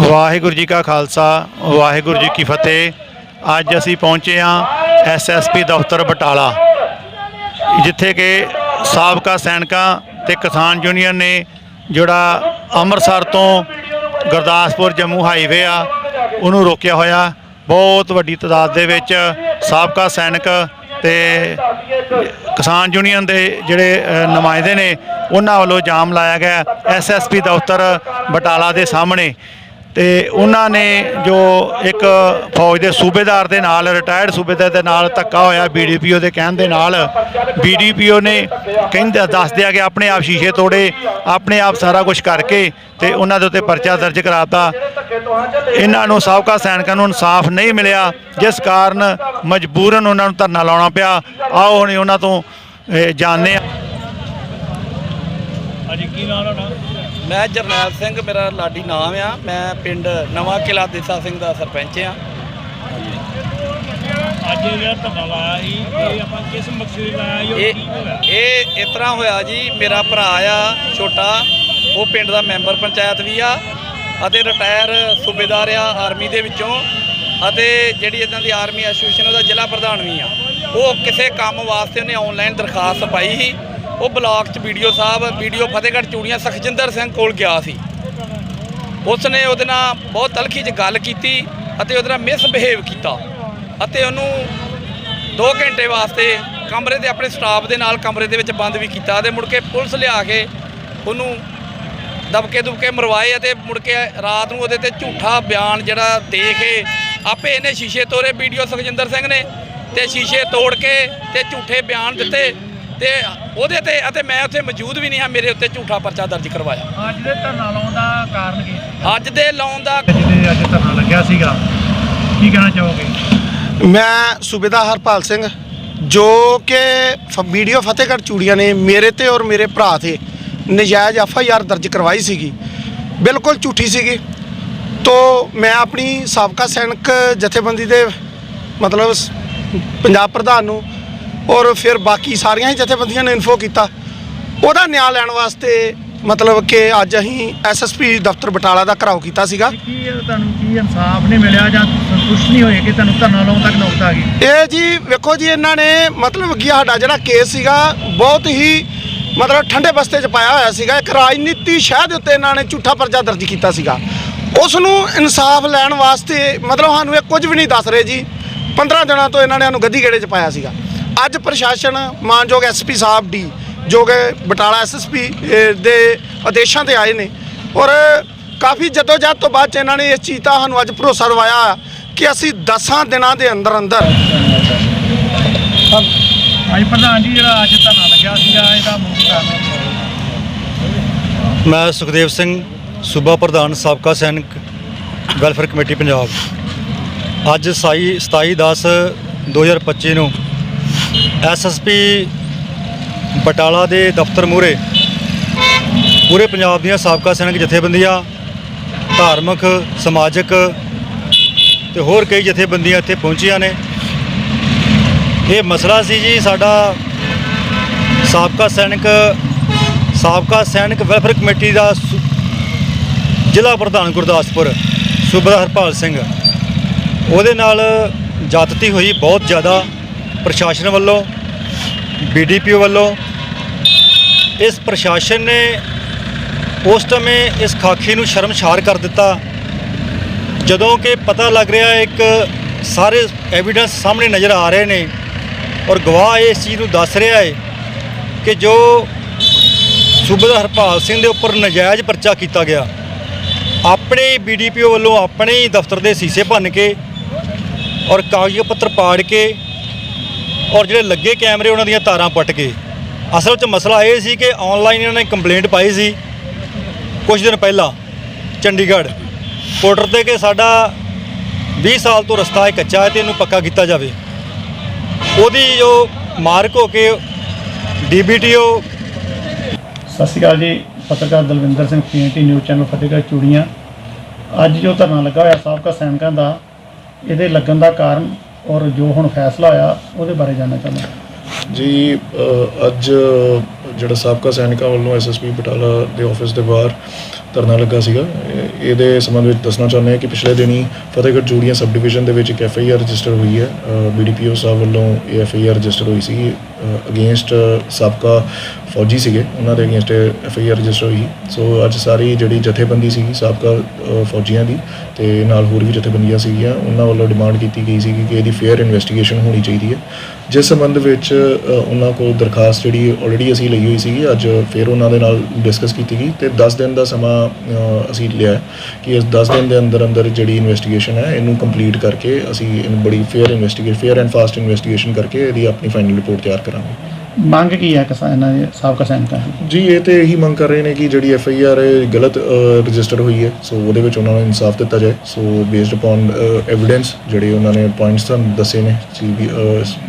ਵਾਹਿਗੁਰੂ ਜੀ ਕਾ ਖਾਲਸਾ, ਵਾਹਿਗੁਰੂ ਜੀ ਕੀ ਫਤਿਹ। ਅੱਜ ਅਸੀਂ ਪਹੁੰਚੇ ਹਾਂ ਐਸਐਸਪੀ ਦਫ਼ਤਰ ਬਟਾਲਾ, ਜਿੱਥੇ ਕਿ ਸਾਬਕਾ ਸੈਨਿਕਾਂ ਤੇ ਕਿਸਾਨ ਯੂਨੀਅਨ ਨੇ ਜਿਹੜਾ ਅੰਮ੍ਰਿਤਸਰ ਤੋਂ ਗੁਰਦਾਸਪੁਰ ਜੰਮੂ ਹਾਈਵੇ ਆ, ਉਹਨੂੰ ਰੋਕਿਆ ਹੋਇਆ। ਬਹੁਤ ਵੱਡੀ ਤਾਦਾਦ ਦੇ ਵਿੱਚ ਸਾਬਕਾ ਸੈਨਿਕ ਤੇ ਕਿਸਾਨ ਯੂਨੀਅਨ ਦੇ ਜਿਹੜੇ ਨੁਮਾਇੰਦੇ ਨੇ, ਉਹਨਾਂ ਵੱਲੋਂ ਜਾਮ ਲਾਇਆ ਗਿਆ ਐਸਐਸਪੀ ਦਫ਼ਤਰ ਬਟਾਲਾ ਦੇ ਸਾਹਮਣੇ। ਤੇ ਉਹਨਾਂ ਨੇ ਜੋ ਇੱਕ ਫੌਜ ਦੇ ਸੂਬੇਦਾਰ ਦੇ ਨਾਲ ਰਿਟਾਇਰਡ ਸੂਬੇਦਾਰ ਦੇ ਨਾਲ ਧੱਕਾ ਹੋਇਆ ਬੀਡੀਪੀਓ ਦੇ ਕਹਿਣ ਦੇ ਨਾਲ ਬੀਡੀਪੀਓ ਨੇ ਕਹਿੰਦਾ ਦੱਸਦਿਆ ਕਿ ਆਪਣੇ ਆਪ ਸ਼ੀਸ਼ੇ ਤੋੜੇ, ਆਪਣੇ ਆਪ ਸਾਰਾ ਕੁਝ ਕਰਕੇ ਤੇ ਉਹਨਾਂ ਦੇ ਉੱਤੇ ਪਰਚਾ ਦਰਜ ਕਰਾਤਾ। ਇਹਨਾਂ ਨੂੰ ਸਾਬਕਾ ਸੈਨਿਕਾਂ ਨੂੰ ਇਨਸਾਫ ਨਹੀਂ ਮਿਲਿਆ, ਜਿਸ ਕਾਰਨ ਮਜਬੂਰਨ ਉਹਨਾਂ ਨੂੰ ਧਰਨਾ ਲਾਉਣਾ ਪਿਆ। ਆਓ ਹੁਣ ਉਹਨਾਂ ਤੋਂ ਜਾਣਦੇ ਹਾਂ। ਹਾਂਜੀ, ਕੀ ਨਾਮ ਤੁਹਾਡਾ? ਮੈਂ ਜਰਨੈਲ ਸਿੰਘ ਮੇਰਾ ਲਾਡੀ ਨਾਮ ਆ। ਮੈਂ ਪਿੰਡ ਨਵਾਂ ਕਿਲਾ ਦੇਸਾ ਸਿੰਘ ਦਾ ਸਰਪੰਚ ਆ। ਅੱਜ ਜਿਹੜਾ ਧਰਨਾ ਲਾਇਆ ਸੀ ਇਹ ਆਪਾਂ ਕਿਸ ਮਕਸਦ ਲਈ ਲਾਇਆ ਸੀ ਔਰ ਇਹ ਕੀ ਹੋਇਆ? ਇਹ ਇਸ ਤਰ੍ਹਾਂ ਹੋਇਆ ਜੀ ਮੇਰਾ ਭਰਾ ਆ ਛੋਟਾ ਉਹ ਪਿੰਡ ਦਾ ਮੈਂਬਰ ਪੰਚਾਇਤ ਵੀ ਆ ਅਤੇ ਰਿਟਾਇਰ ਸੂਬੇਦਾਰ ਆ ਆਰਮੀ ਦੇ ਵਿੱਚੋਂ ਅਤੇ ਜਿਹੜੀ ਇਹਨਾਂ ਦੀ ਆਰਮੀ ਐਸੋਸੀਏਸ਼ਨ ਉਹਦਾ ਜ਼ਿਲ੍ਹਾ ਪ੍ਰਧਾਨ ਵੀ ਆ। ਉਹ ਕਿਸੇ ਕੰਮ ਵਾਸਤੇ ਉਹਨੇ ਆਨਲਾਈਨ ਦਰਖਾਸਤ ਪਾਈ ਸੀ ਉਹ ਬਲਾਕ ਚ ਵੀਡੀਓ ਸਾਹਿਬ ਵੀਡੀਓ ਫਤਿਹਗੜ੍ਹ ਚੂੜੀਆਂ ਸਖਜਿੰਦਰ ਸਿੰਘ ਕੋਲ ਗਿਆ ਸੀ। ਉਸ ਨੇ ਉਹਦੇ ਨਾਲ ਬਹੁਤ ਤਲਖੀ 'ਚ ਗੱਲ ਕੀਤੀ ਅਤੇ ਉਹਦੇ ਨਾਲ ਮਿਸਬਿਹੇਵ ਕੀਤਾ ਅਤੇ ਉਹਨੂੰ 2 ਘੰਟੇ ਵਾਸਤੇ ਕਮਰੇ ਦੇ ਆਪਣੇ ਸਟਾਫ ਦੇ ਨਾਲ ਕਮਰੇ ਦੇ ਵਿੱਚ ਬੰਦ ਵੀ ਕੀਤਾ ਤੇ ਮੁੜ ਕੇ ਪੁਲਿਸ ਲਿਆ ਕੇ ਉਹਨੂੰ ਦਬਕੇ ਦੁਬਕੇ ਮਰਵਾਏ ਅਤੇ ਮੁੜ ਕੇ ਰਾਤ ਨੂੰ ਉਹਦੇ ਤੇ ਝੂਠਾ ਬਿਆਨ ਜਿਹੜਾ ਦੇ ਕੇ ਆਪੇ ਇਹਨੇ ਸ਼ੀਸ਼ੇ ਤੋੜੇ ਵੀਡੀਓ ਸੁਖਜਿੰਦਰ ਸਿੰਘ ਨੇ ਤੇ ਸ਼ੀਸ਼ੇ ਤੋੜ ਕੇ ਤੇ ਝੂਠੇ ਬਿਆਨ ਦਿੱਤੇ ਤੇ ਉਹਦੇ ਤੇ ਅਤੇ ਮੈਂ ਉੱਥੇ ਮੌਜੂਦ ਵੀ ਨਹੀਂ ਹਾਂ ਮੇਰੇ ਉੱਤੇ ਝੂਠਾ ਪਰਚਾ ਦਰਜ ਕਰਵਾਇਆ। ਅੱਜ ਦੇ ਧਰਨਾ ਲਾਉਣ ਦਾ ਕਾਰਨ ਕੀ ਸੀ? ਅੱਜ ਦੇ ਲਾਉਣ ਦਾ ਜਿਹਦੇ ਅੱਜ ਧਰਨਾ ਲੱਗਿਆ ਸੀਗਾ। ਕੀ ਕਹਿਣਾ ਚਾਹੋਗੇ? ਮੈਂ ਸੂਬੇਦਾਰ ਹਰਪਾਲ ਸਿੰਘ ਜੋ ਕਿ ਵੀਡੀਓ ਫਤਿਹਗੜ੍ਹ ਚੂੜੀਆਂ ਨੇ ਮੇਰੇ ਤੇ ਔਰ ਮੇਰੇ ਭਰਾ ਤੇ ਨਜਾਇਜ਼ ਐਫ ਆਈ ਆਰ ਦਰਜ ਕਰਵਾਈ ਸੀਗੀ। ਬਿਲਕੁਲ ਝੂਠੀ ਸੀਗੀ। ਤੋ ਮੈਂ ਆਪਣੀ ਸਾਬਕਾ ਸੈਨਿਕ ਜਥੇਬੰਦੀ ਦੇ ਮਤਲਬ ਪੰਜਾਬ ਪ੍ਰਧਾਨ ਨੂੰ ਔਰ ਫਿਰ ਬਾਕੀ ਸਾਰੀਆਂ ਹੀ ਜਥੇਬੰਦੀਆਂ ਨੇ ਇਨਫੋ ਕੀਤਾ। ਉਹਦਾ ਨਿਆਂ ਲੈਣ ਵਾਸਤੇ ਮਤਲਬ ਕਿ ਅੱਜ ਅਸੀਂ ਐਸਐਸਪੀ ਦਫ਼ਤਰ ਬਟਾਲਾ ਦਾ ਘਰਾਓ ਕੀਤਾ ਸੀਗਾ। ਕੀ ਇਹ ਤੁਹਾਨੂੰ ਕੀ ਇਨਸਾਫ ਨਹੀਂ ਮਿਲਿਆ ਜਾਂ ਸੰਤੁਸ਼ਟ ਨਹੀਂ ਹੋਏ ਕਿ ਤੁਹਾਨੂੰ ਧਰਨਾ ਲਾਉਣ ਤੱਕ ਨੌਬਤ ਆ ਗਈ? ਇਹ ਜੀ ਵੇਖੋ ਜੀ ਇਹਨਾਂ ਨੇ ਮਤਲਬ ਕਿ ਸਾਡਾ ਜਿਹੜਾ ਕੇਸ ਸੀਗਾ ਬਹੁਤ ਹੀ ਮਤਲਬ ਠੰਡੇ ਬਸਤੇ 'ਚ ਪਾਇਆ ਹੋਇਆ ਸੀਗਾ। ਇੱਕ ਰਾਜਨੀਤੀ ਸ਼ਹਿ ਦੇ ਉੱਤੇ ਇਹਨਾਂ ਨੇ ਝੂਠਾ ਪਰਚਾ ਦਰਜ ਕੀਤਾ ਸੀਗਾ। ਉਸ ਨੂੰ ਇਨਸਾਫ ਲੈਣ ਵਾਸਤੇ ਮਤਲਬ ਸਾਨੂੰ ਇਹ ਕੁਝ ਵੀ ਨਹੀਂ ਦੱਸ ਰਹੇ ਜੀ। 15 ਦਿਨਾਂ ਤੋਂ ਇਹਨਾਂ ਨੇ ਸਾਨੂੰ ਗੱਦੀ ਗੇੜੇ 'ਚ ਪਾਇਆ ਸੀਗਾ। ਅੱਜ ਪ੍ਰਸ਼ਾਸਨ ਮਾਨਯੋਗ ਐਸਪੀ ਸਾਹਿਬ ਡੀ ਜੋ ਕਿ ਬਟਾਲਾ ਐਸਐਸਪੀ ਦੇ ਆਦੇਸ਼ਾਂ ਤੇ ਆਏ ਨੇ ਔਰ ਕਾਫੀ ਜਦੋਜਹਿਦ ਤੋਂ ਬਾਅਦ 'ਚ ਇਹਨਾਂ ਨੇ ਇਸ ਚੀਜ਼ ਦਾ ਸਾਨੂੰ ਅੱਜ ਭਰੋਸਾ ਦਿਵਾਇਆ ਕਿ ਅਸੀਂ 10 ਦਿਨਾਂ ਦੇ ਅੰਦਰ ਅੰਦਰ ਅੱਜ ਪ੍ਰਧਾਨ ਜੀ ਜਿਹੜਾ ਅੱਜ ਧਰਨਾ ਲੱਗਿਆ ਸੀਗਾ ਇਹਦਾ ਮੁੱਖ ਕਾਰਨ? ਮੈਂ ਸੁਖਦੇਵ ਸਿੰਘ ਸੂਬਾ ਪ੍ਰਧਾਨ ਸਾਬਕਾ ਸੈਨਿਕ ਵੈਲਫੇਅਰ ਕਮੇਟੀ ਪੰਜਾਬ ਅੱਜ 27 27 10 2025 ਨੂੰ ਐਸਐਸਪੀ ਬਟਾਲਾ ਦੇ ਦਫ਼ਤਰ ਮੂਹਰੇ, ਪੂਰੇ ਪੰਜਾਬ ਦੀਆਂ ਸਾਬਕਾ ਸੈਨਿਕ ਜਥੇਬੰਦੀਆਂ, ਧਾਰਮਿਕ, ਸਮਾਜਿਕ ਤੇ ਹੋਰ ਕਈ ਜਥੇਬੰਦੀਆਂ ਇੱਥੇ ਪਹੁੰਚੀਆਂ ਨੇ। ਇਹ ਮਸਲਾ ਸੀ ਜੀ ਸਾਡਾ ਸਾਬਕਾ ਸੈਨਿਕ ਸਾਬਕਾ ਸੈਨਿਕ ਵੈਲਫੇਅਰ ਕਮੇਟੀ ਦਾ ਸੁ- ਜ਼ਿਲ੍ਹਾ ਪ੍ਰਧਾਨ ਗੁਰਦਾਸਪੁਰ ਸੂਬੇਦਾਰ ਹਰਪਾਲ ਸਿੰਘ। ਉਹਦੇ ਨਾਲ ਜਾਤਤੀ ਹੋਈ ਬਹੁਤ ਜ਼ਿਆਦਾ ਪ੍ਰਸ਼ਾਸਨ ਵੱਲੋਂ ਬੀਡੀਪੀਓ ਵੱਲੋਂ, ਇਸ ਪ੍ਰਸ਼ਾਸਨ ਨੇ ਉਸ ਸਮੇਂ ਇਸ ਖਾਕੀ ਨੂੰ ਸ਼ਰਮਸ਼ਾਰ ਕਰ ਦਿੱਤਾ। ਜਦੋਂ ਕਿ ਪਤਾ ਲੱਗ ਰਿਹਾ ਇੱਕ ਸਾਰੇ ਐਵੀਡੈਂਸ ਸਾਹਮਣੇ ਨਜ਼ਰ ਆ ਰਹੇ ਨੇ ਔਰ ਗਵਾਹ ਇਸ ਚੀਜ਼ ਨੂੰ ਦੱਸ ਰਿਹਾ ਹੈ ਕਿ ਜੋ ਸੂਬੇਦਾਰ ਹਰਪਾਲ ਸਿੰਘ ਦੇ ਉੱਪਰ ਨਜਾਇਜ਼ ਪਰਚਾ ਕੀਤਾ ਗਿਆ। ਆਪਣੇ ਬੀਡੀਪੀਓ ਵੱਲੋਂ ਆਪਣੇ ਹੀ ਦਫ਼ਤਰ ਦੇ ਸੀਸੇ ਭੰਨ ਕੇ ਔਰ ਕਾਗਜ਼ ਪੱਤਰ ਪਾੜ ਕੇ ਔਰ ਜਿਹੜੇ ਲੱਗੇ ਕੈਮਰੇ ਉਹਨਾਂ ਦੀਆਂ ਤਾਰਾਂ ਪੱਟ ਕੇ। ਅਸਲ 'ਚ ਮਸਲਾ ਇਹ ਸੀ ਕਿ ਆਨਲਾਈਨ ਇਹਨਾਂ ਨੇ ਕੰਪਲੇਂਟ ਪਾਈ ਸੀ ਕੁਝ ਦਿਨ ਪਹਿਲਾਂ ਚੰਡੀਗੜ੍ਹ। ਕੋਰਟਰ ਤੇ ਕਿ ਸਾਡਾ 20 ਸਾਲ ਤੋਂ ਰਸਤਾ ਹੈ ਕੱਚਾ ਹੈ ਤੇ ਇਹਨੂੰ ਪੱਕਾ ਕੀਤਾ ਜਾਵੇ। ਉਹਦੀ ਜੋ ਮਾਰਕ ਹੋ ਕੇ ਡੀਬੀਟੀਓ ਸਤਿ ਸ਼੍ਰੀ ਅਕਾਲ ਜੀ, ਪੱਤਰਕਾਰ Dalwinder Singh PNT news channel Fatehgarh Churian. ਅੱਜ ਜੋ ਧਰਨਾ ਲੱਗਾ ਹੋਇਆ ਸਾਬਕਾ ਸੈਨਿਕਾਂ ਦਾ, ਇਹਦੇ ਲੱਗਣ ਦਾ ਕਾਰਨ ਔਰ ਜੋ ਹੁਣ ਫੈਸਲਾ ਆਇਆ ਉਹਦੇ ਬਾਰੇ ਜਾਣਨਾ ਚਾਹੁੰਦਾ। ਜੀ ਅ, ਅੱਜ ਜਿਹੜਾ ਸਾਬਕਾ ਸੈਨਿਕਾਂ ਵੱਲੋਂ ਐਸਐਸਪੀ ਬਟਾਲਾ ਦੇ ਆਫਿਸ ਦੇ ਬਾਹਰ ਧਰਨਾ ਲੱਗਾ ਸੀਗਾ। ਇਹ- ਇਹਦੇ ਸੰਬੰਧ ਵਿੱਚ ਦੱਸਣਾ ਚਾਹੁੰਦੇ ਹਾਂ ਕਿ ਪਿਛਲੇ ਦਿਨੀ ਫਤਿਹਗੜ੍ਹ ਚੂੜੀਆਂ ਸਬ ਡਿਵੀਜ਼ਨ ਦੇ ਵਿੱਚ ਇੱਕ ਐਫ ਆਈ ਆਰ ਰਜਿਸਟਰ ਹੋਈ ਹੈ। ਬੀਡੀਪੀਓ ਸਾਹਿਬ ਵੱਲੋਂ ਇਹ ਐਫ ਆਈ ਆਰ ਰਜਿਸਟਰ ਹੋਈ ਸੀ ਅਗੇਂਸਟ ਸਾਬਕਾ ਫੌਜੀ ਸੀਗੇ। ਉਹਨਾਂ ਦੇ against F I R register ਹੋਈ। ਸੋ ਅੱਜ ਸਾਰੀ ਜਿਹੜੀ ਜਥੇਬੰਦੀ ਸੀਗੀ ਸਾਬਕਾ ਅ, ਫੌਜੀਆਂ ਦੀ ਤੇ ਨਾਲ ਹੋਰ ਵੀ ਜਥੇਬੰਦੀਆਂ ਸੀਗੀਆਂ ਉਹਨਾਂ ਵੱਲੋਂ ਡਿਮਾਂਡ ਕੀਤੀ ਗਈ ਸੀ ਕਿ ਇਹਦੀ ਫੇਅਰ ਇਨਵੈਸਟੀਗੇਸ਼ਨ ਹੋਣੀ ਚਾਹੀਦੀ ਹੈ। ਜਿਸ ਸੰਬੰਧ ਵਿੱਚ ਅ, ਉਹਨਾਂ ਕੋਲ ਦਰਖਾਸਤ ਜਿਹੜੀ ਆਲਰੇਡੀ ਅਸੀਂ ਲਈ ਹੋਈ ਸੀਗੀ ਅੱਜ ਫਿਰ ਉਹਨਾਂ ਦੇ ਨਾਲ ਡਿਸਕਸ ਕੀਤੀ ਗਈ ਤੇ 10 ਦਿਨ ਦਾ ਸਮਾਂ ਅਸੀਂ ਲਿਆ ਹੈ ਕਿ ਇਸ 10 ਦਿਨ ਦੇ ਅੰਦਰ ਅੰਦਰ ਜਿਹੜੀ ਇਨਵੈਸਟੀਗੇਸ਼ਨ ਹੈ, ਇਹਨੂੰ ਕੰਪਲੀਟ ਕਰਕੇ ਅਸੀਂ ਇਹਨੂੰ ਬੜੀ fair investigate fair and fast investigation ਕਰਕੇ ਇਹਦੀ ਆਪਣੀ ਫਾਈਨਲ ਰਿਪੋਰਟ ਤਿਆਰ ਕਰਾਂਗੇ। ਮੰਗ ਕੀ ਹੈ ਕਿਸਾਨਾਂ ਦੇ ਸਾਬਕਾ ਸੈਨਿਕਾਂ ਦੀ? ਜੀ ਇਹ ਤੇ ਇਹੀ ਮੰਗ ਕਰ ਰਹੇ ਨੇ ਕਿ ਜਿਹੜੀ ਐਫ ਆਈ ਆਰ ਗਲਤ ਰਜਿਸਟਰ ਹੋਈ ਹੈ। ਸੋ ਉਹਦੇ ਵਿੱਚ ਉਹਨਾਂ ਨੂੰ ਇਨਸਾਫ ਦਿੱਤਾ ਜਾਏ। ਸੋ ਬੇਸਡ ਅਪਨ ਐਵੀਡੈਂਸ ਜਿਹੜੇ ਉਹਨਾਂ ਨੇ ਪੁਆਇੰਟਸ ਤੁਹਾਨੂੰ ਦੱਸੇ ਨੇ ਵੀ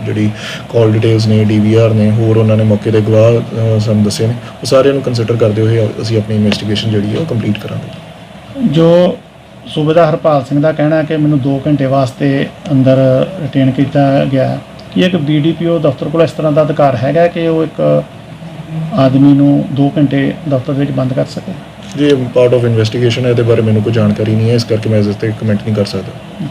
ਜਿਹੜੀ ਕਾਲ ਡਿਟੇਲਸ ਨੇ ਡੀਵੀਆਰ ਨੇ ਹੋਰ ਉਹਨਾਂ ਨੇ ਮੌਕੇ ਤੇ ਗਵਾਹ ਸਾਨੂੰ ਦੱਸੇ ਨੇ। ਉਹ ਸਾਰਿਆਂ ਨੂੰ ਕੰਸੀਡਰ ਕਰਦੇ ਹੋਏ ਅਸੀਂ ਆਪਣੀ ਇਨਵੈਸਟੀਗੇਸ਼ਨ ਜਿਹੜੀ ਹੈ ਉਹ ਕੰਪਲੀਟ ਕਰਾਂਗੇ। ਜੋ ਸੂਬੇਦਾਰ ਹਰਪਾਲ ਸਿੰਘ ਦਾ ਕਹਿਣਾ ਹੈ ਕਿ ਮੈਨੂੰ 2 ਘੰਟੇ ਵਾਸਤੇ ਅੰਦਰ ਰਿਟੇਨ ਕੀਤਾ ਗਿਆ ਹੈ। ਕੀ ਇੱਕ ਬੀਡੀਪੀਓ ਦਫ਼ਤਰ ਕੋਲ ਇਸ ਤਰ੍ਹਾਂ ਦਾ ਅਧਿਕਾਰ ਹੈਗਾ ਕਿ ਉਹ ਇੱਕ ਆਦਮੀ ਨੂੰ 2 ਘੰਟੇ ਦਫ਼ਤਰ ਵਿੱਚ ਬੰਦ ਕਰ ਸਕੇ? ਜੀ ਪਾਰਟ ਆਫ ਇਨਵੈਸਟੀਗੇਸ਼ਨ ਹੈ ਇਹਦੇ ਬਾਰੇ ਮੈਨੂੰ ਕੋਈ ਜਾਣਕਾਰੀ ਨਹੀਂ ਹੈ ਇਸ ਕਰਕੇ ਮੈਂ ਇਸ ਤੇ ਕਮੈਂਟ ਨਹੀਂ ਕਰ ਸਕਦਾ।